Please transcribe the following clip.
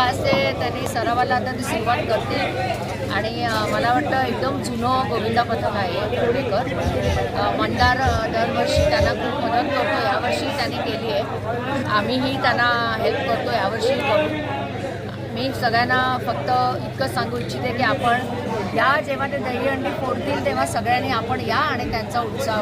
सरावाला आता ती सुरुवात करते. आणि मला वाटतं एकदम जुनं गोविंदा पथक आहे कोडेकर मंदार दरवर्षी त्यांना खूप मदत करतो. यावर्षी त्यांनी केली आहे. आम्हीही त्यांना हेल्प करतो यावर्षी करू मी सगळ्यांना फक्त इतकंच सांगू इच्छिते की आपण या जेव्हा ते दहीहंडी फोडतील तेव्हा सगळ्यांनी आपण या आणि त्यांचा उत्साह